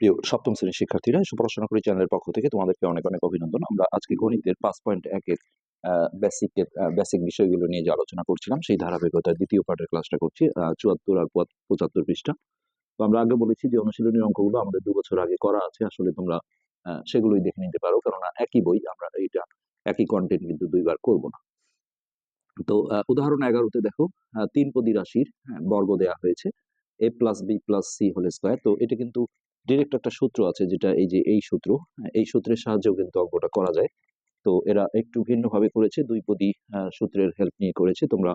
প্রিয় সপ্তম শ্রেণির শিক্ষার্থীরা এসব পড়াশোনা করি চ্যানেলের পক্ষ থেকে তোমাদেরকে অনেক অনেক অভিনন্দন। আমরা আজকে গণিতের পাঁচ পয়েন্ট একের বেসিকের বেসিক বিষয়গুলো নিয়ে যে আলোচনা করছিলাম সেই ধারাবাহিকতার দ্বিতীয় পার্টের ক্লাসটা করছি চুয়াত্তর আর পঁচাত্তর পৃষ্ঠা। তো আমরা আগে বলেছি যে অনুশীলনী অঙ্কগুলো আমাদের দু বছর আগে করা আছে আসলে তোমরা সেগুলোই দেখে নিতে পারো কেননা একই বই আমরা এইটা একই কন্টেন্ট কিন্তু দুইবার করব না। তো উদাহরণ এগারোতে দেখো তিন পদি রাশির হ্যাঁ, বর্গ দেয়া হয়েছে A plus B plus C whole square তো এটা কিন্তু ডিরেক্ট একটা সূত্র আছে যেটা এই যে এই সূত্র, এই সূত্রের সাহায্যেও কিন্তু অঙ্কটা করা যায়। তো এরা একটু ভিন্নভাবে করেছে, দুই পদি সূত্রের হেল্প নিয়ে করেছে, তোমরা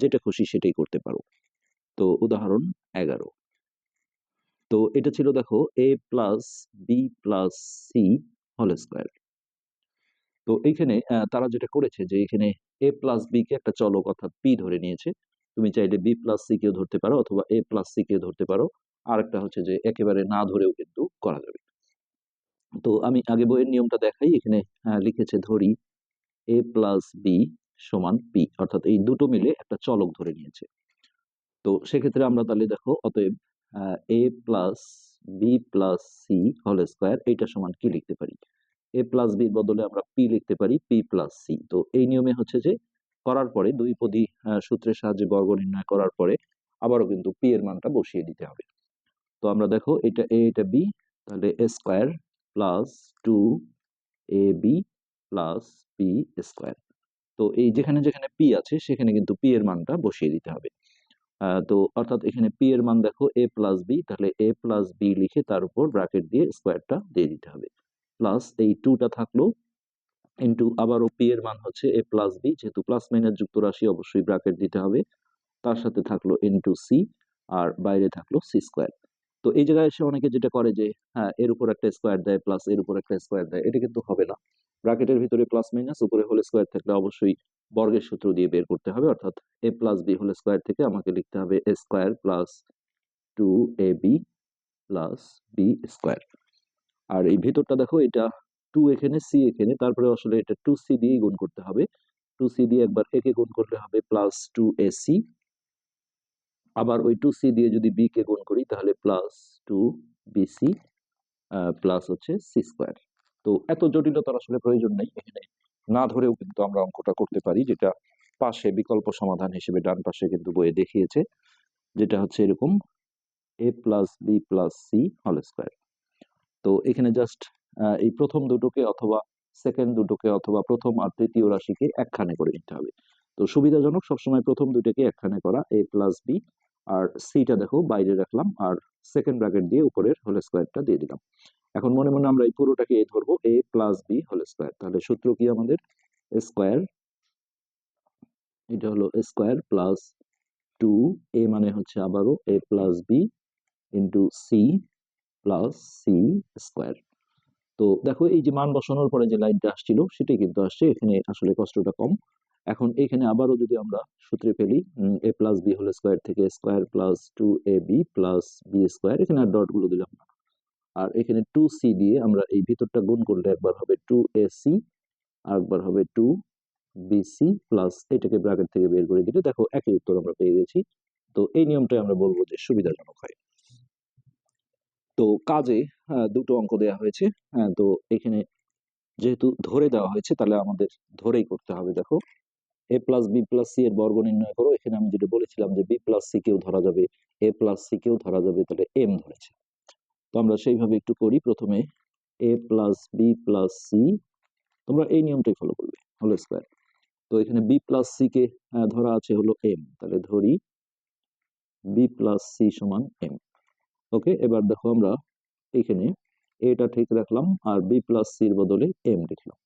যেটা খুশি সেটাই করতে পারো। তো উদাহরণ এগারো। তো এটা ছিল দেখো A plus B plus C whole square তো এইখানে তারা যেটা করেছে যে এখানে এ প্লাস বি কে একটা চলক অর্থাৎ পি ধরে নিয়েছে। তুমি চাইলে বি প্লাস সি কেও ধরতে পারো অথবা এ প্লাস সি কেও ধরতে পারো। আর একটা হচ্ছে যে, একেবারে না ধরেও কিন্তু করা যাবে। তো আমি আগে বইয়ের নিয়মটা দেখাই, এখানে লিখেছে ধরি এ প্লাস বি সমান পি অর্থাৎ এই দুটো মিলে একটা চলক ধরে নিয়েছে। তো সেক্ষেত্রে আমরা তাহলে দেখো, অতএব A plus B plus C whole square এইটা সমান কি লিখতে পারি? এ প্লাস বির বদলে আমরা পি লিখতে পারি পি প্লাস সি তো এই নিয়মে হচ্ছে যে, করার পরে দুই পদী সূত্রের সাহায্যে বর্গ নির্ণয় করার পরে আবারও কিন্তু পি এর মানটা বসিয়ে দিতে হবে। তো আমরা দেখো এটা এ এটা বি তাহলে A square plus two A B plus P square তো এই যেখানে যেখানে পি আছে, সেখানে কিন্তু পি এর মানটা বসিয়ে দিতে হবে। তো অর্থাৎ এখানে পি এর মান দেখো এ প্লাস বি তাহলে এ প্লাস বি লিখে তার উপর ব্র্যাকেট দিয়ে স্কোয়ারটা দিয়ে দিতে হবে। প্লাস এই টুটা থাকল ইন্টু আবারও পি এর মান হচ্ছে এ প্লাস বি যেহেতু প্লাস মাইনাস যুক্ত রাশি অবশ্যই ব্র্যাকেট দিতে হবে। তার সাথে থাকল ইন্টু সি আর বাইরে থাকল সি স্কোয়ার তো এই জায়গায় এসে অনেকে যেটা করে যে হ্যাঁ এর উপর একটা স্কোয়ার দেয় প্লাস এর উপর একটা স্কোয়ার দেয়, এটা কিন্তু হবে না। ব্র্যাকেটের ভিতরে প্লাস মাইনাস উপরে হোল স্কোয়ার থাকলে অবশ্যই বর্গের সূত্র দিয়ে বের করতে হবে, অর্থাৎ A plus B whole square থেকে আমাকে লিখতে হবে A square plus two A B plus B square আর এই ভিতরটা দেখো, এটা টু এখানে সি এখানে, তারপরে আসলে এটা টু সি দিয়েই গুণ করতে হবে। টু সি দিয়ে একবার একে গুণ করলে হবে প্লাস টু এ সি আবার ওই টু সি দিয়ে যদি বি কে গুণ করি, তাহলে প্লাস টু বিসি প্লাস হচ্ছে সি স্কোয়ার তো এত জটিলতার আসলে প্রয়োজন নেই। এখানে না ধরেও কিন্তু আমরা অঙ্কটা করতে পারি, যেটা পাশে বিকল্প সমাধান হিসেবে ডান পাশে কিন্তু বইয়ে দেখিয়েছে, যেটা হচ্ছে এরকম A plus B plus C whole square তো এখানে জাস্ট এই প্রথম দুটোকে অথবা সেকেন্ড দুটোকে অথবা প্রথম আর তৃতীয় রাশিকে একখানে করে নিতে হবে। তো সুবিধাজনক সবসময় প্রথম দুটোকে একখানে করা এ প্লাস বি আর সিটা দেখো, বাইরে রাখলাম আর সেকেন্ড ব্র্যাকেট দিয়ে উপরের হোল স্কোয়ারটা দিয়ে দিলাম। এখন মনে মনে আমরা এই পুরোটাকে এ ধরবো, A plus B whole square তাহলে সূত্র কি আমাদের? স্কোয়ার এটা হলো স্কোয়ার প্লাস টু এ মানে হচ্ছে আবারও A plus B into C plus C square তো দেখো এই যে মান বসানোর পরে যে লাইনটা আসছিল, সেটাই কিন্তু আসছে। এখানে আসলে কষ্টটা কম। এখন এখানে আবারও যদি আমরা সূত্রে ফেলি A plus B whole square থেকে square plus two A B plus B square এখানে আর ডটগুলো দিলাম না। আর এখানে টু সি দিয়ে আমরা এই ভিতরটা গুণ করলে একবার হবে টু এ সি আর একবার হবে টু বিসি প্লাস এটাকে ব্র্যাকেট থেকে বের করে দিলে দেখো একই উত্তর আমরা পেয়ে গেছি। তো এই নিয়মটাই আমরা বলব যে সুবিধাজনক হয়। তো কাজে দুটো অঙ্ক দেওয়া হয়েছে হ্যাঁ, তো এখানে যেহেতু ধরে দেওয়া হয়েছে তাহলে আমাদের ধরেই করতে হবে দেখো। A plus B plus C এর বর্গ নির্ণয় করো। এখানে আমি যেটা বলেছিলাম যে বি প্লাস সি কেও ধরা যাবে এ প্লাস সি কেও ধরা যাবে, তাহলে এম ধরেছে। তো আমরা সেইভাবে একটু করি। প্রথমে A plus B plus C তোমরা এই নিয়মটাই ফলো করবে হলো স্কোয়ার তো এখানে বি প্লাস সি কে ধরা আছে হলো এম তাহলে ধরি বি প্লাস সি সমান এম ওকে এবার দেখো আমরা এখানে এটা ঠিক রাখলাম আর বি প্লাস সির বদলে এম লিখলাম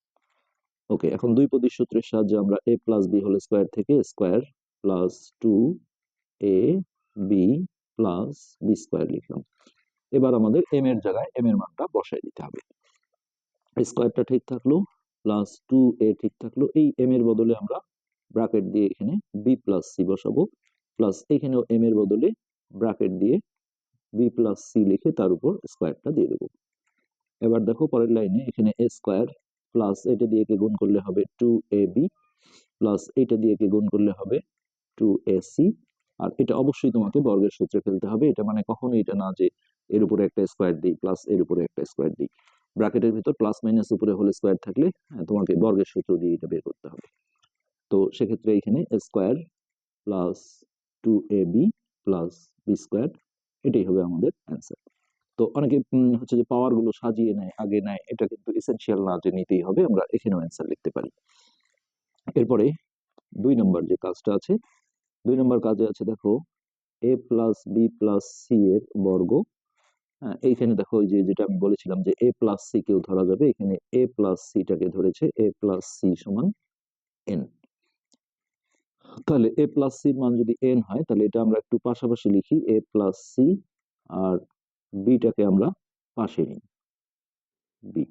ওকে এখন দুই পদী সূত্রের সাহায্যে আমরা A plus B whole square থেকে square plus two A B plus B square লিখলাম। এবার আমাদের এম এর জায়গায় এম এর মানটা বসাই দিতে হবে। স্কোয়ারটা ঠিক থাকল প্লাস টু এ ঠিক থাকল, এই এম এর বদলে আমরা ব্র্যাকেট দিয়ে এখানে বি প্লাস সি বসাবো প্লাস এখানেও এম এর বদলে ব্র্যাকেট দিয়ে বি প্লাস সি লিখে তার উপর স্কোয়ারটা দিয়ে দেবো। এবার দেখো পরের লাইনে এখানে এ স্কোয়ার প্লাস এটা দিয়ে কে গুণ করলে হবে টু এ বি প্লাস এটা দিয়ে কে গুণ করলে হবে টু এ সি আর এটা অবশ্যই তোমাকে বর্গের সূত্রে ফেলতে হবে। এটা মানে কখনোই এটা না যে এর উপরে একটা স্কোয়ার দিই প্লাস এর উপরে একটা স্কোয়ার দিই ব্র্যাকেটের ভিতর প্লাস মাইনাস উপরে হোল স্কোয়ার থাকলে হ্যাঁ, তোমাকে বর্গের সূত্র দিয়ে এটা বের করতে হবে। তো সেক্ষেত্রে এখানে square plus two A B plus B square এটাই হবে আমাদের অ্যান্সার তো অনেকে হচ্ছে যে পাওয়ারগুলো সাজিয়ে নেয় আগে নেয়। এটা কিন্তু এসেনশিয়াল না যে নিতেই হবে আমরা এখানেও অ্যান্সার লিখতে পারি। এরপরে দুই নম্বর যে কাজটা আছে দুই নম্বর কাজে আছে দেখো A plus B plus C এর বর্গ। হ্যাঁ, এইখানে দেখো যে যেটা আমি বলেছিলাম যে এ প্লাস সি কেও ধরা যাবে এখানে এ প্লাস সিটাকে ধরেছে এ প্লাস সি সমান এন তাহলে এ প্লাস সির মান যদি এন হয় তাহলে এটা আমরা একটু পাশাপাশি লিখি এ প্লাস সি আর বিটাকে আমরা পাশে নিই। বি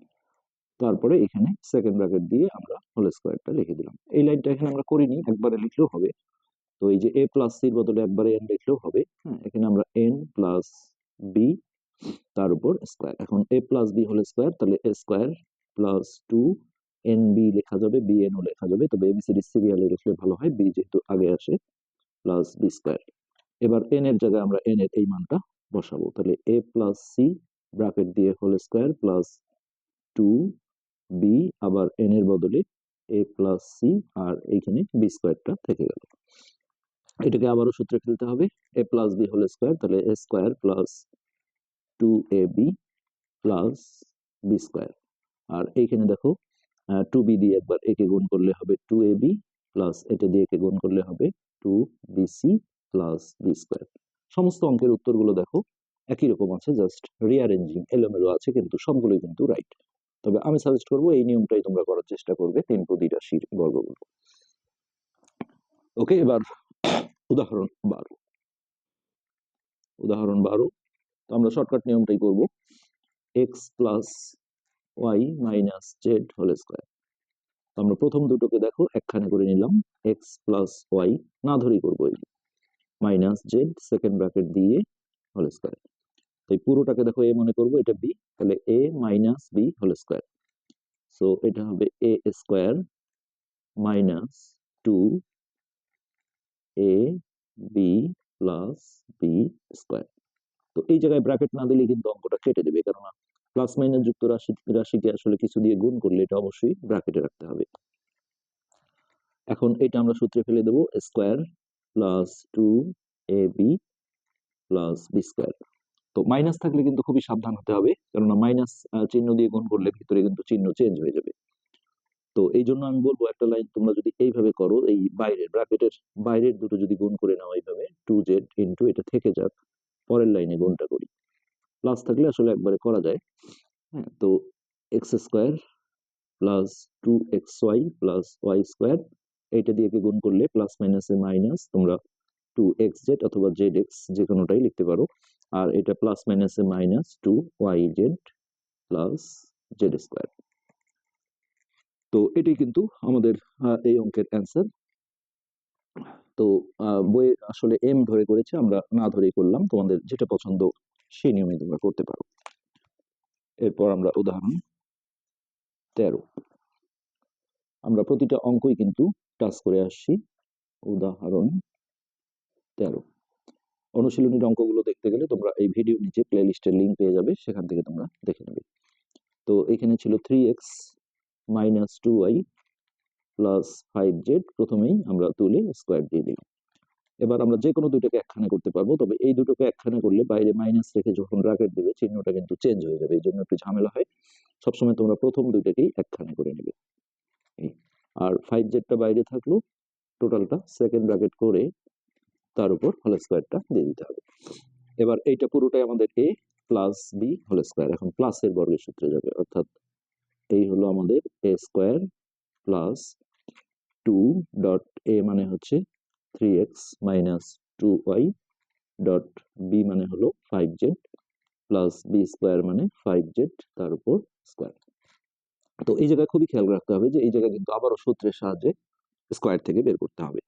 তারপরে এখানে সেকেন্ড ব্র্যাকেট দিয়ে আমরা হোল স্কোয়ারটা লিখে দিলাম। এই লাইনটা এখানে আমরা করিনি একবারে লিখলেও হবে। তো এই যে এ প্লাস সির বদলে একবারে এন লিখলেও হবে। হ্যাঁ এখানে আমরা এন প্লাস বি তার উপর স্কোয়ার এখন A plus B whole square তাহলে A square plus two N B লেখা যাবে বি এন ও লেখা যাবে। তবে এবিসিডি সিরিয়ালে লিখলে ভালো হয়। বি যেহেতু আগে আসে প্লাস বি স্কোয়ার এবার এন এর জায়গায় আমরা এন এর এই মানটা বসাবো। তাহলে এ প্লাস সি ব্র্যাকেট দিয়ে whole square plus two B আবার এন এর বদলে এ প্লাস সি আর এইখানে বি স্কোয়ারটা থেকে গেল। এটাকে আবারও সূত্রে ফেলতে হবে। A plus B whole square তাহলে A square plus two A B plus B square আর এইখানে দেখো টু বি দিয়ে একবার একে গুণ করলে হবে টু এ বি প্লাস এটা দিয়ে একে গুণ করলে হবে two B C plus B square সমস্ত অঙ্কের উত্তরগুলো দেখো। একই রকম আছে জাস্ট রিয়ারেঞ্জিং এলোমেলো আছে, কিন্তু সবগুলোই কিন্তু রাইট তবে আমি সাজেস্ট করব এই নিয়মটাই তোমরা করার চেষ্টা করবে তিন পদি রাশির বর্গগুলো। ওকে এবার উদাহরণ বারো। উদাহরণ বারো, তো আমরা শর্টকাট নিয়মটাই করব। X plus Y minus Z whole square তো আমরা প্রথম দুটোকে দেখো, একখানে করে নিলাম। এক্স প্লাস ওয়াই না ধরেই করব এই। মাইনাস জেড সেকেন্ড ব্র্যাকেট দিয়ে হোল স্কোয়ার তো পুরোটাকে দেখো এ মনে করব, এটা বি তাহলে A minus B whole square so এটা হবে A square minus two A B plus B square তো এই জায়গায় ব্র্যাকেট না দিলে কিন্তু অঙ্কটা কেটে দেবে, কেননা প্লাস মাইনাস যুক্ত রাশি, রাশিকে আসলে কিছু দিয়ে গুণ করলে এটা অবশ্যই ব্র্যাকেটে রাখতে হবে। এখন এটা আমরা সূত্রে ফেলে দেবো square plus two A B plus B square তো মাইনাস থাকলে কিন্তু খুবই সাবধান হতে হবে। কেননা মাইনাস চিহ্ন দিয়ে গুণ করলে ভিতরে কিন্তু চিহ্ন চেঞ্জ হয়ে যাবে। তো এই জন্য আমি বলব একটা লাইন তোমরা যদি এইভাবে করো, এই বাইরের ব্র্যাকেটের বাইরের দুটো যদি গুণ করে নাও এইভাবে টু জেড ইন্টু এটা থেকে যাক, পরের লাইনে গুণটা করি। প্লাস থাকলে আসলে একবারে করা যায়। হ্যাঁ তো X square plus two X Y plus Y square এইটা দিয়ে গুণ করলে প্লাস মাইনাসে মাইনাস তোমরা টু এক্স জেড অথবা জেড এক্স যে কোনোটাই লিখতে পারো। আর এটা প্লাস মাইনাসে minus two Y Z plus Z square তো এটি কিন্তু আমাদের এই অঙ্কের অ্যান্সার তো বইয়ে আসলে এম ধরে করেছে, আমরা না ধরেই করলাম। তোমাদের যেটা পছন্দ সেই নিয়মে তোমরা করতে পারো। এরপর আমরা উদাহরণ তেরো। আমরা প্রতিটা অঙ্কই কিন্তু টাচ করে আসছি। উদাহরণ তেরো। অনুশীলনীর অঙ্কগুলো দেখতে গেলে তোমরা এই ভিডিও নিচে প্লে লিস্টের লিঙ্ক পেয়ে যাবে, সেখান থেকে তোমরা দেখে নেবে। তো এখানে ছিল three X minus two Y plus five Z প্রথমেই আমরা তুলে স্কোয়ার দিয়ে দিই এবার আমরা যে কোনো দুটোকে একখানে করতে পারব, তবে এই দুটোকে একখানে করলে বাইরে মাইনাস রেখে যখন ব্র্যাকেট দেবে, চিহ্নটা কিন্তু চেঞ্জ হয়ে যাবে, এই জন্য একটু ঝামেলা হয়। সবসময় তোমরা প্রথম দুটোকেই একখানে করে নেবে। আর ফাইভ জেডটা বাইরে থাকল টোটালটা সেকেন্ড ব্র্যাকেট করে তার উপর হোল স্কোয়ারটা দিয়ে দিতে হবে। এবার এইটা পুরোটাই আমাদের A plus B whole square এখন প্লাসের বর্গের সূত্রে যাবে, অর্থাৎ এই হলো আমাদের A square plus two dot A মানে হচ্ছে three X minus two Y dot B মানে হলো five Z plus B square মানে ফাইভ জেড তার উপর স্কোয়ার তো এই জায়গায় খুবই খেয়াল রাখতে হবে যে এই জায়গায় কিন্তু আবারও সূত্রের সাহায্যে স্কোয়ার থেকে বের করতে হবে।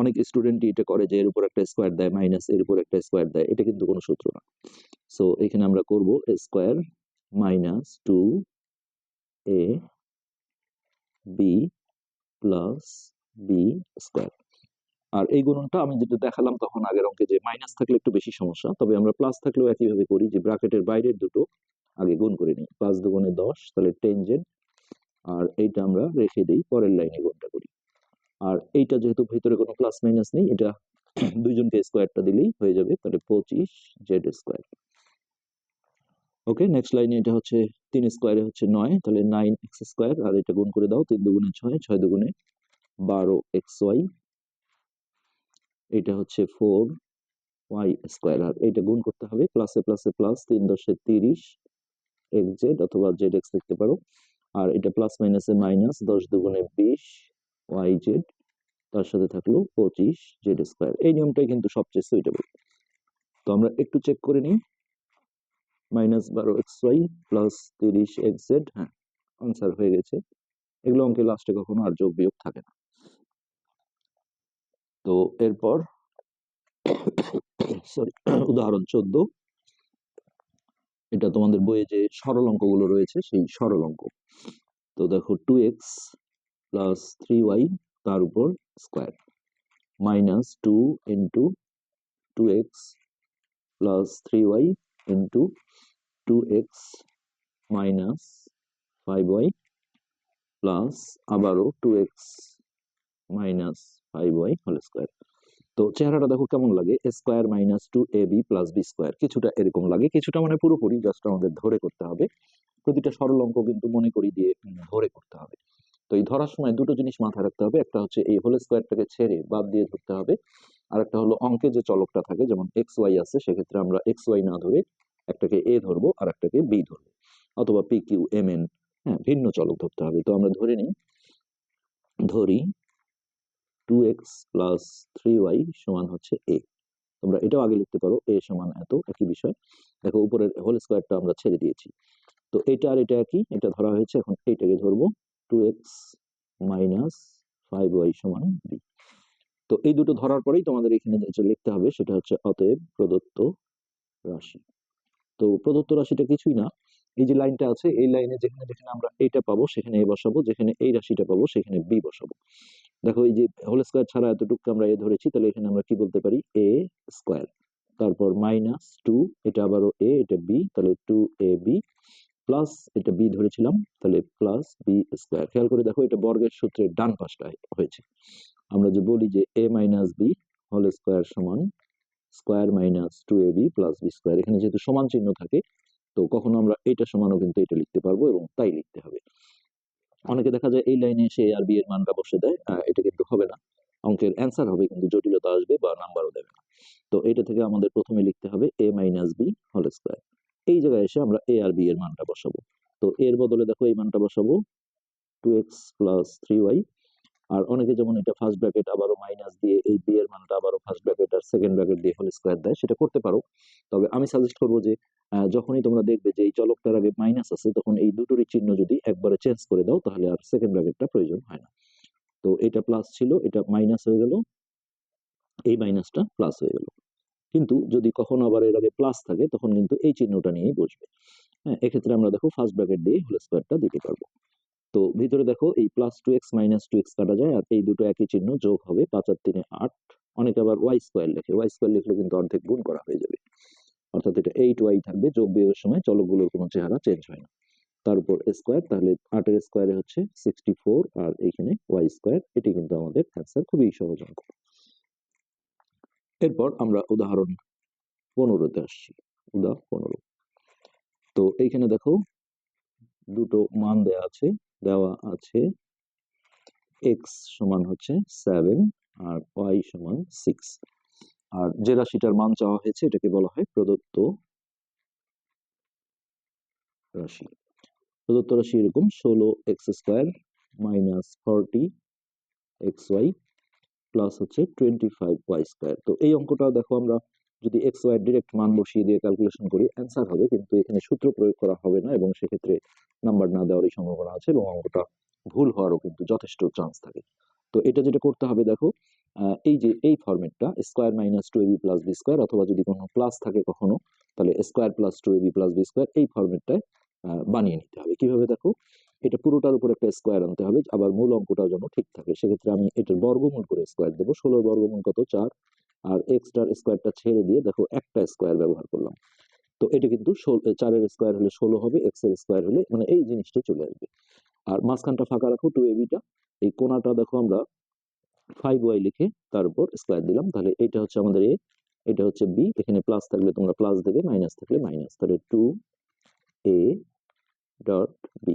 অনেক স্টুডেন্টই এটা করে যে এর উপর একটা স্কোয়ার দেয় মাইনাস এর উপর একটা স্কোয়ার দেয়, এটা কিন্তু কোনো সূত্র না। সো এখানে আমরা করব square minus two A B plus B square আর এই গুণনটা আমি যেটা দেখালাম তখন আগের অঙ্কে যে মাইনাস থাকলে একটু বেশি সমস্যা, তবে আমরা প্লাস থাকলেও একইভাবে করি যে ব্র্যাকেটের বাইরের দুটো আগে গুণ করে নিই। পাঁচ দুগুণে দশ, তাহলে টেন জেড আর এইটা আমরা রেখে দিই, পরের লাইনে গুণটা করি। আর এইটা যেহেতু ভিতরে কোনো প্লাস মাইনাস নেই, এটা দুইজনকে স্কোয়ারটা দিলেই হয়ে যাবে, তাহলে পঁচিশ জেড স্কোয়ার ওকে নেক্সট লাইনে এটা হচ্ছে তিন স্কোয়ারে হচ্ছে নয়, তাহলে নাইন এক্স স্কোয়ার আর এটা গুণ করে দাও, তিন দুগুণে ছয় ছয় দুগুণে বারো এক্স ওয়াই এটা হচ্ছে ফোর ওয়াই স্কোয়ার আর এটা গুণ করতে হবে প্লাসে প্লাসে প্লাস তিন দশে তিরিশ এক্স জেড অথবা জেড এক্স লিখতে পারো। আর এটা প্লাস মাইনাসে মাইনাস দশ দুগুণে বিশ ওয়াই জেড তার সাথে থাকল পঁচিশ জেড স্কোয়ার এই নিয়মটাই কিন্তু সবচেয়ে সুইটেবল তো আমরা একটু চেক করে নিই। মাইনাস বারো এক্স ওয়াই প্লাস তিরিশ এক্স জেড হ্যাঁ আনসার হয়ে গেছে। এগুলো অঙ্কে লাস্টে কখনো আর যোগ বিয়োগ থাকে না। তো এরপর সরি উদাহরণ চোদ্দ। এটা তোমাদের বইয়ে যে সরল অঙ্কগুলো রয়েছে, সেই সরল অঙ্ক। তো দেখো two X plus three Y তার উপর square minus two into two X plus three Y into two X minus five Y plus আবারও two X minus five Y whole square তো চেহারাটা দেখো কেমন লাগে? Square minus two A B plus B square কিছুটা এরকম লাগে, কিছুটা মানে পুরোপুরি জাস্ট আমাদের ধরে করতে হবে। প্রতিটা সরল অঙ্ক কিন্তু মনে করি দিয়ে ধরে করতে হবে। তো এই ধরার সময় দুটো জিনিস মাথায় রাখতে হবে। একটা হচ্ছে এই হোল স্কোয়ারটাকে ছেড়ে বাদ দিয়ে ধরতে হবে। আর একটা হলো অঙ্কে যে চলকটা থাকে, যেমন এক্স ওয়াই আছে, সেক্ষেত্রে আমরা এক্স ওয়াই না ধরে একটাকে এ ধরবো আর একটাকে বি ধরবো। অথবা পি কিউ এম এন হ্যাঁ ভিন্ন চলক ধরতে হবে। তো আমরা ধরে নিই। ধরি two X plus three Y সমান হচ্ছে এ তোমরা এটাও আগে লিখতে পারো এ সমান এত, একই বিষয়। দেখো, উপরের হোল স্কোয়ারটা আমরা ছেড়ে দিয়েছি। তো এটা আর এটা একই, এটা ধরা হয়েছে, এখন এইটাকে ধরবো two X minus five Y সমান বি তো এই দুটো ধরার পরেই তোমাদের এখানে যেটা লিখতে হবে, সেটা হচ্ছে অতএব প্রদত্ত রাশি। তো প্রদত্ত রাশিটা কিছুই না। এই যে লাইনটা আছে, এই লাইনে যেখানে যেখানে আমরা এইটা পাবো, সেখানে এ বসাবো, যেখানে এই রাশিটা পাবো, সেখানে বি বসাবো। দেখো এই যে হোল স্কোয়ার ছাড়া এতটুকু আমরা এ ধরেছি, তাহলে এখানে আমরা কি বলতে পারি? এ স্কোয়ার তারপর মাইনাস টু এটা আবারও এ এটা বি তাহলে টু এ বি প্লাস এটা বি ধরেছিলাম, তাহলে প্লাস বি স্কোয়ার খেয়াল করে দেখো এটা বর্গের সূত্রের ডান পাশটা হয়েছে। আমরা যে বলি যে A minus B whole square সমান square minus two A B plus B square এখানে যেহেতু সমান চিহ্ন থাকে, তো কখনো আমরা এটা সমানও কিন্তু এটা লিখতে পারব এবং তাই লিখতে হবে। অনেকে দেখা যায় এই লাইনে এসে আর বি এর মানটা বসে দেয় এটা কিন্তু হবে না। অঙ্কের অ্যান্সার হবে, কিন্তু জটিলতা আসবে বা নাম্বারও দেবে না। তো এটা থেকে আমাদের প্রথমে লিখতে হবে A minus B whole square এই জায়গায় এসে আমরা এ আর বি এর মানটা বসাবো। তো এর বদলে দেখো এই মানটা বসাবো। Two X plus three Y আর অনেকে যেমন এটা ফার্স্ট ব্র্যাকেট আবারও মাইনাস দিয়ে এই বি এর মানটা আবারও ফার্স্ট ব্র্যাকেট আর সেকেন্ড ব্র্যাকেট দিয়ে হোল স্কোয়ার দেয়, সেটা করতে পারো। তবে আমি সাজেস্ট করব যে যখনই তোমরা দেখবে যে এই চলকটার আগে মাইনাস আছে, তখন এই দুটোরই চিহ্ন যদি একবারে চেঞ্জ করে দাও, তাহলে আর সেকেন্ড ব্র্যাকেটটা প্রয়োজন হয় না। তো এটা প্লাস ছিল, এটা মাইনাস হয়ে গেল, এই মাইনাসটা প্লাস হয়ে গেল। কিন্তু যদি কখনো আবার এর আগে প্লাস থাকে, তখন কিন্তু এই চিহ্নটা নিয়েই বসবে। হ্যাঁ এক্ষেত্রে আমরা দেখো ফার্স্ট ব্র্যাকেট দিয়ে হোল স্কোয়ারটা দিতে পারব। তো ভিতরে দেখো এই plus two X minus two X কাটা যায় আর এই দুটো একই চিহ্ন যোগ হবে পাঁচ আর তিনে আট। অনেকে আবার ওয়াই স্কোয়ার লেখে। ওয়াই স্কোয়ার লিখলে কিন্তু অর্ধেক গুণ করা হয়ে যাবে। অর্থাৎ এটা এইট ওয়াই থাকবে। যোগ বিয়োগের সময় চলকগুলোর কোনো চেহারা চেঞ্জ হয় না। তার উপর স্কোয়ার তাহলে আটের স্কোয়ারে হচ্ছে সিক্সটি ফোর আর এইখানে ওয়াই স্কোয়ার এটি কিন্তু আমাদের অ্যান্সার খুবই সহজ অঙ্ক। এরপর আমরা উদাহরণ পনেরোতে আসছি। উদাহরণ পনেরো। তো এইখানে দেখো দুটো মান দেওয়া আছে। দেওয়া আছে। এক্স সমান হচ্ছে সেভেন আর ওয়াই সমান সিক্স আর যে রাশিটার মান চাওয়া হয়েছে, এটাকে বলা হয় প্রদত্ত রাশি। প্রদত্ত রাশি এরকম ষোলো X square minus forty X Y plus হচ্ছে টোয়েন্টি ফাইভ ওয়াই স্কোয়ার তো এই অঙ্কটা দেখো আমরা যদি এক্স ওয়াই ডিরেক্ট মান বসিয়ে দিয়ে ক্যালকুলেশন করি অ্যান্সার হবে, কিন্তু এখানে সূত্র প্রয়োগ করা হবে না এবং সেক্ষেত্রে নাম্বার না দেওয়ারই সম্ভাবনা আছে এবং অঙ্কটা ভুল হওয়ারও কিন্তু যথেষ্ট চান্স থাকে। তো এটা যেটা করতে হবে দেখো এই যে এই ফরম্যাটটা square minus two A B plus B square অথবা যদি কোনো প্লাস থাকে কখনো, তাহলে square plus two A B plus B square এই ফরম্যাটটায় বানিয়ে নিতে হবে। কীভাবে দেখো, এটা পুরোটার উপর একটা স্কোয়ার আনতে হবে, আবার মূল অঙ্কটাও যেন ঠিক থাকে, সেক্ষেত্রে আমি এটার বর্গমূল করে স্কোয়ার দেবো। ষোলোর বর্গমূল কত? চার। আর এক্সট্রার স্কোয়ারটা ছেড়ে দিয়ে দেখো একটা স্কোয়ার ব্যবহার করলাম। তো এটা কিন্তু চারের স্কোয়ার হলে ষোলো হবে এক্সের স্কোয়ার হলে মানে এই জিনিসটা চলে আসবে। আর মাঝখানটা ফাঁকা রাখো টু। এবিটা এই কোনাটা দেখো আমরা ফাইভ ওয়াই লিখে তার উপর স্কোয়ার দিলাম। তাহলে এটা হচ্ছে আমাদের এ এটা হচ্ছে বি এখানে প্লাস থাকলে তোমরা প্লাস দেবে মাইনাস থাকলে মাইনাস তাহলে টু এ ডট বি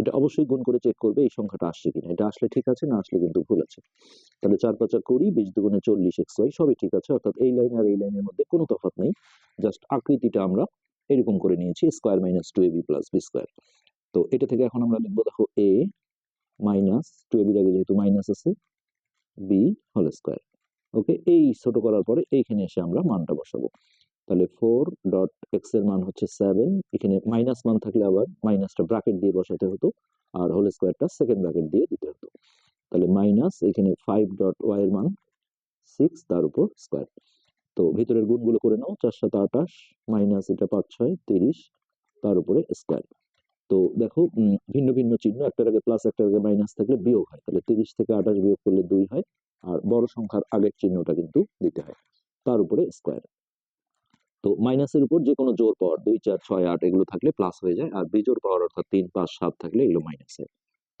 এটা অবশ্যই গুণ করে চেক করবে এই সংখ্যাটা আসছে কিনা। এটা আসলে ঠিক আছে, না আসলে কিন্তু ভুল আছে। তাহলে চার পাঁচা কুড়ি, বিশ দুগুণে চল্লিশ এক্স ওয়াই সবই ঠিক আছে। অর্থাৎ এই লাইন আর এই লাইনের মধ্যে কোনো তফাৎ নেই। জাস্ট আকৃতিটা আমরা এরকম করে নিয়েছি square minus two A B plus B square তো এটা থেকে এখন আমরা লিখব, দেখো এ মাইনাস টু এ বির আগে যেহেতু মাইনাস আছে বি হোল স্কোয়ার ওকে এই ছোট করার পরে এইখানে এসে আমরা মানটা বসাবো। তাহলে ফোর ডট এক্সের মান হচ্ছে সেভেন এখানে মাইনাস মান থাকলে আবার মাইনাসটা ব্র্যাকেট দিয়ে বসাতে হতো, আর হোল স্কোয়ারটা সেকেন্ড ব্র্যাকেট দিয়ে দিতে হতো। তাহলে মাইনাস এখানে ফাইভ ডট ওয়াই এর মান সিক্স তার উপর স্কোয়ার তো ভিতরের গুণগুলো করে নাও, চার সাত আঠাশ মাইনাস এটা পাঁচ ছয়, তিরিশ, তার উপরে স্কোয়ার তো দেখো ভিন্ন ভিন্ন চিহ্ন, একটার আগে প্লাস একটার আগে মাইনাস থাকলে বিয়োগ হয়। তাহলে তিরিশ থেকে আঠাশ বিয়োগ করলে দুই হয়, আর বড় সংখ্যার আগের চিহ্নটা কিন্তু দিতে হয়, তার উপরে স্কোয়ার তো মাইনাসের উপর যে কোনো জোর পাওয়ার দুই, চার, ছয়, আট এগুলো থাকলে প্লাস হয়ে যায়। আর বিজোড় পাওয়ার অর্থাৎ তিন, পাঁচ, সাত থাকলে এগুলো মাইনাস হয়।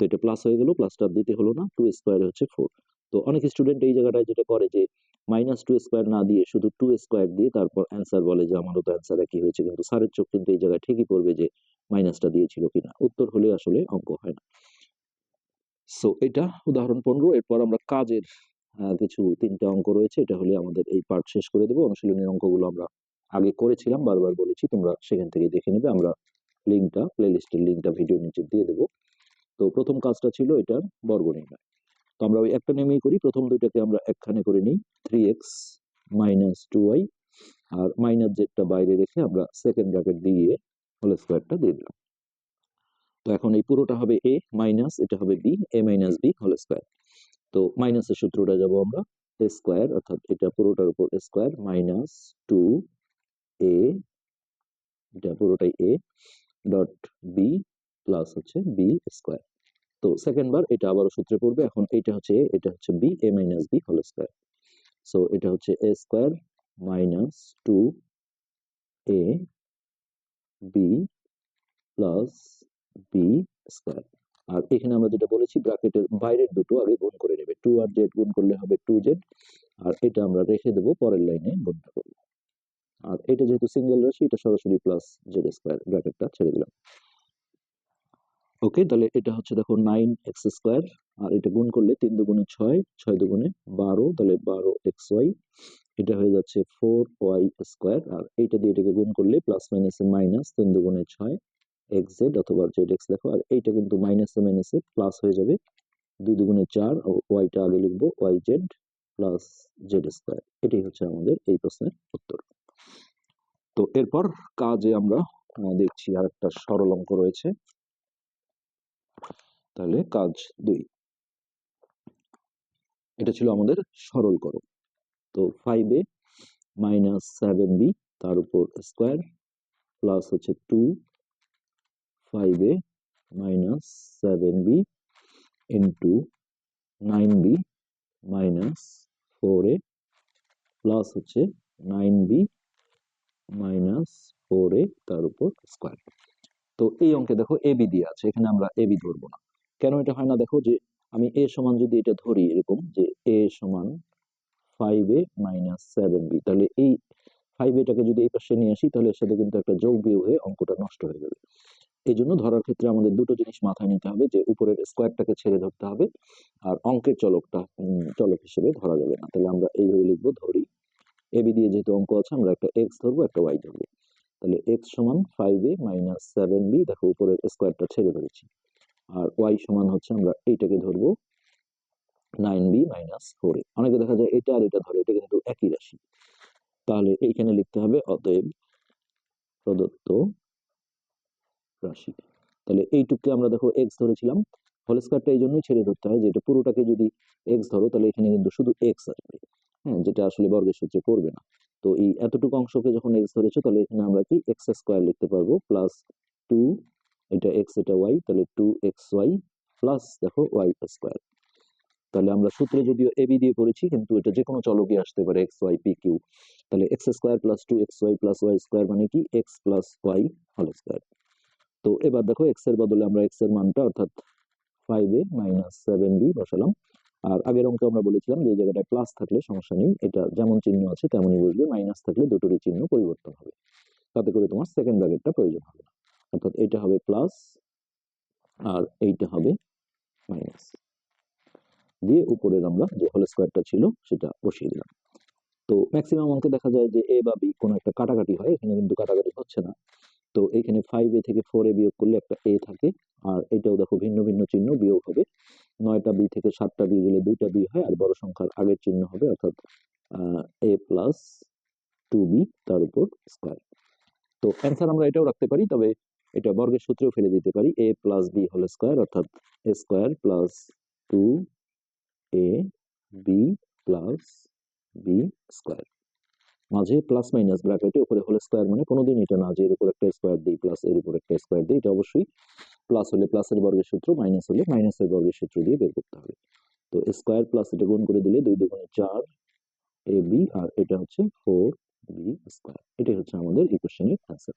তো এটা প্লাস হয়ে গেল প্লাসটা দিতে হলো না টু স্কোয়ার হচ্ছে ফোর তো অনেক স্টুডেন্ট এই জায়গাটায় যেটা করে যে মাইনাস টু স্কোয়ার না দিয়ে শুধু টু স্কোয়ার দিয়ে তারপর অ্যান্সার বলে যে আমারও তো অ্যান্সার একই হয়েছে, কিন্তু স্যারের চোখ কিন্তু এই জায়গায় ঠিকই পড়বে যে মাইনাসটা দিয়েছিল কিনা। উত্তর হলে আসলে অঙ্ক হয় না। সো এটা উদাহরণ পনেরো। এরপর আমরা কাজের কিছু তিনটা অঙ্ক রয়েছে। এটা হলে আমাদের এই পার্ট শেষ করে দেবো। অনুশীলনের অঙ্কগুলো আমরা আগে করেছিলাম, বারবার বলেছি, তোমরা সেখান থেকে দেখে নেবে, আমরা লিঙ্কটা প্লেলিস্টের লিঙ্কটা ভিডিও নিচে দিয়ে দেবো। তো প্রথম কাজটা ছিল এটার বর্গ নির্ণয় তো আমরা ওই একটা নেমেই করি, প্রথম দুইটাকে আমরা একখানে করে নিই three X minus two Y আর মাইনাস জেডটা বাইরে রেখে আমরা সেকেন্ড ব্র্যাকেট দিয়ে হোল স্কোয়ারটা দিয়ে দিলাম। তো এখন এই পুরোটা হবে এ মাইনাস এটা হবে B A minus B whole square তো মাইনাসের সূত্রটা যাব আমরা এ স্কোয়ার অর্থাৎ এটা পুরোটার উপর স্কোয়ার মাইনাস টু এ এটা পুরোটাই এ ডট বি প্লাস হচ্ছে বি স্কোয়ার তো সেকেন্ড বার এটা আবারও সূত্রে পড়বে এখন এটা হচ্ছে A, এটা হচ্ছে B A minus B whole square so এটা হচ্ছে A square minus two A B plus B square আর এখানে আমরা যেটা বলেছি ব্র্যাকেটের বাইরের দুটো আগে গুণ করে নেবে। টু আর জেড গুণ করলে হবে টু জেড আর এটা আমরা রেখে দেবো পরের লাইনে গুণটা করব। আর এটা যেহেতু সিঙ্গেল রাশি এটা সরাসরি প্লাস জেড স্কোয়ার ব্র্যাকেটটা ছেড়ে দিলাম। ওকে তাহলে এটা হচ্ছে দেখো নাইন এক্স স্কোয়ার আর এটা গুণ করলে তিন দুগুণে ছয় ছয় দুগুণে বারো, তাহলে বারো এক্স ওয়াই এটা হয়ে যাচ্ছে ফোর ওয়াই স্কোয়ার আর এইটা দিয়ে এটাকে গুণ করলে প্লাস মাইনাসে মাইনাস তিন দুগুণে ছয় এক্স জেড অথবা জেড এক্স দেখো, আর এইটা কিন্তু মাইনাসে মাইনাসে প্লাস হয়ে যাবে। দুই দুগুণে চার ওয়াইটা আগে লিখব Y Z plus Z square এটাই হচ্ছে আমাদের এই প্রশ্নের উত্তর। তো এরপর কাজে আমরা দেখছি আর একটা সরল অঙ্ক রয়েছে। তাহলে কাজ দুই। এটা ছিল আমাদের সরল করো তো five A minus seven B তার উপর স্কোয়ার প্লাস হচ্ছে two five A minus seven B into nine B minus four A plus হচ্ছে nine B minus four A তার উপর স্কোয়ার তো এই অঙ্কে দেখো এবি দিয়ে আছে, এখানে আমরা এবি ধরবো না। কেন এটা হয় না? দেখো যে আমি এ সমান যদি এটা ধরি এরকম যে এ সমান five A minus seven B তাহলে এই ফাইভ এটাকে যদি এই পাশে নিয়ে আসি, তাহলে এর সাথে কিন্তু একটা যোগ বিয়োগ হয়ে অঙ্কটা নষ্ট হয়ে যাবে। এই জন্য ধরার ক্ষেত্রে আমাদের দুটো জিনিস মাথায় নিতে হবে যে উপরের স্কোয়ারটাকে ছেড়ে ধরতে হবে, আর অঙ্কের চলকটা চলক হিসেবে ধরা যাবে না। তাহলে আমরা এইভাবে লিখব ধরি এবি দিয়ে যেহেতু অঙ্ক আছে, আমরা একটা এক্স ধরবো, একটা ওয়াই ধরবো। তাহলে এক্স সমান five A minus seven B দেখো উপরের স্কোয়ারটা ছেড়ে ধরেছি। আর ওয়াই সমান হচ্ছে আমরা এইটাকে ধরবো nine B minus four A অনেকে দেখা যায় এটা আর এটা ধরে, এটা কিন্তু একই রাশি। তাহলে এইখানে লিখতে হবে, অতএব প্রদত্ত রাশি। তাহলে এইটুককে আমরা দেখো এক্স ধরেছিলাম হোল স্কোয়ারটা এই জন্যই ছেড়ে ধরতে হয় যে এটা পুরোটাকে যদি এক্স ধরো, তাহলে এখানে কিন্তু শুধু এক্স আসবে। হ্যাঁ যেটা আসলে বর্গের সূত্রে করবে না। তো এই এতটুকু অংশকে যখন এক্স ধরেছো, তাহলে এখানে আমরা কি? এক্স স্কোয়ার লিখতে পারব প্লাস টু এটা এক্স এটা ওয়াই তাহলে টু এক্স ওয়াই প্লাস দেখো ওয়াই স্কোয়ার তাহলে আমরা সূত্রে যদিও এবি দিয়ে করেছি, কিন্তু এটা যে কোনো চলকই আসতে পারে এক্স ওয়াই পি কিউ তাহলে X square plus two X Y plus Y square মানে কি? X plus Y whole square তো এবার দেখো এক্সের বদলে আমরা এক্সের মানটা অর্থাৎ five A minus seven B বসালাম। আর আগের অঙ্কে আমরা বলেছিলাম যে এই জায়গাটায় প্লাস থাকলে সমস্যা নেই, এটা যেমন চিহ্ন আছে তেমনই বসবে মাইনাস থাকলে দুটোরই চিহ্ন পরিবর্তন হবে। তাতে করে তোমার সেকেন্ড ব্র্যাকেটটা প্রয়োজন হবে না। অর্থাৎ এটা হবে প্লাস আর এইটা হবে মাইনাস দিয়ে উপরের আমরা যে হোল স্কোয়ারটা ছিল সেটা বসিয়ে দিলাম। তো ম্যাক্সিমাম অঙ্কে দেখা যায় যে এ বা বি কোনো একটা কাটাকাটি হয়, এখানে কিন্তু কাটাকাটি হচ্ছে না। তো এখানে ফাইভ এ থেকে ফোর এ বিয়োগ করলে একটা এ থাকে, আর এটাও দেখো ভিন্ন ভিন্ন চিহ্ন বিয়োগ হবে। নয়টা বি থেকে সাতটা বি গেলে দুইটা বি হয়, আর বড় সংখ্যার আগের চিহ্ন হবে অর্থাৎ এ প্লাস টু বি তার উপর স্কোয়ার তো অ্যান্সার আমরা এটাও রাখতে পারি, তবে এটা বর্গের সূত্রেও ফেলে দিতে পারি A plus B whole square অর্থাৎ A square plus two A B plus B square মাঝে প্লাস মাইনাস ব্র্যাকেটে উপরে হোল স্কোয়ার মানে কোনোদিন এটা না যে এর উপর একটা স্কোয়ার দিই প্লাস এর উপর একটা স্কোয়ার দিই, এটা অবশ্যই প্লাস হলে প্লাসের বর্গের সূত্র মাইনাস হলে মাইনাসের বর্গের সূত্র দিয়ে বের করতে হবে। তো স্কোয়ার প্লাস এটা গুণ করে দিলে দুই দুগুণে চার এ বি আর এটা হচ্ছে ফোর বি স্কোয়ার এটাই হচ্ছে আমাদের এই কোশ্চেনের অ্যান্সার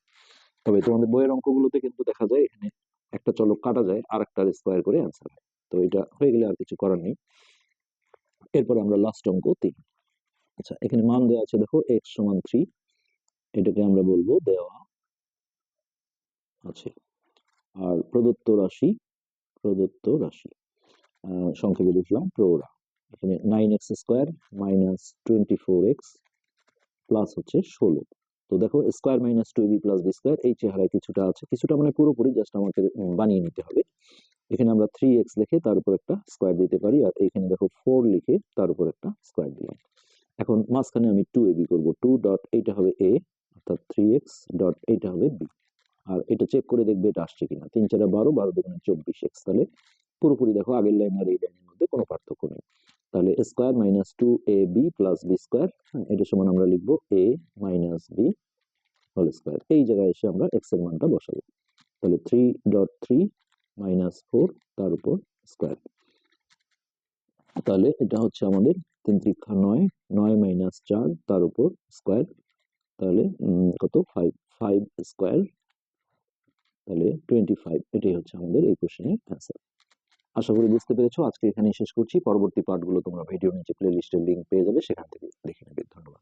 তবে তোমাদের বইয়ের অঙ্কগুলোতে কিন্তু দেখা যায় এখানে একটা চলক কাটা যায় আর একটা স্কোয়ার করে অ্যান্সার হয়। তো এটা হয়ে গেলে আর কিছু করার নেই। এরপরে আমরা লাস্ট অঙ্ক তিন। আচ্ছা এখানে মান দেওয়া আছে, দেখো এক্স সমান থ্রি এটাকে আমরা বলব দেওয়া আছে। আর প্রদত্ত রাশি প্রদত্ত রাশি সংক্ষেপে লিখলাম প্রোরা এখানে nine X square minus twenty four X plus হচ্ছে ষোলো। তো দেখো square minus two B plus B square এই চেহারায় কিছুটা আছে, কিছুটা মানে পুরোপুরি জাস্ট আমাকে বানিয়ে নিতে হবে। এখানে আমরা থ্রি এক্স লিখে তার উপর একটা স্কোয়ার দিতে পারি, আর এখানে দেখো ফোর লিখে তার উপর একটা স্কোয়ার দিলাম। এখন মাঝখানে আমি টু এ বি করব। টু ডট এইটা হবে এ অর্থাৎ থ্রি এক্স ডট এইটা হবে বি আর এটা চেক করে দেখবে এটা আসছে কিনা। তিন চারে বারো বারো দুগুণে চব্বিশ এক্স তাহলে পুরোপুরি দেখো আগের লাইন আর এই লাইনের মধ্যে কোনো পার্থক্য নেই। তাহলে square minus two A B plus B square এটা সমান আমরা লিখব A minus B whole square এই জায়গায় এসে আমরা এক্সের মানটা বসাবো। তাহলে three dot three minus four তার উপর স্কোয়ার তাহলে এটা হচ্ছে আমাদের তিন ত্রিক্ষা নয় নয় মাইনাস চার, তার উপর স্কোয়ার তাহলে কত? ফাইভ ফাইভ স্কোয়ার তাহলে টোয়েন্টি ফাইভ এটাই হচ্ছে আমাদের এই কোশ্চেনের অ্যান্সার আশা করি বুঝতে পেরেছ, আজকে এখানেই শেষ করছি। পরবর্তী পার্টগুলো তোমরা ভিডিও নিচে প্লে লিস্টের লিঙ্ক পেয়ে যাবে, সেখান থেকে দেখে নেবে। ধন্যবাদ।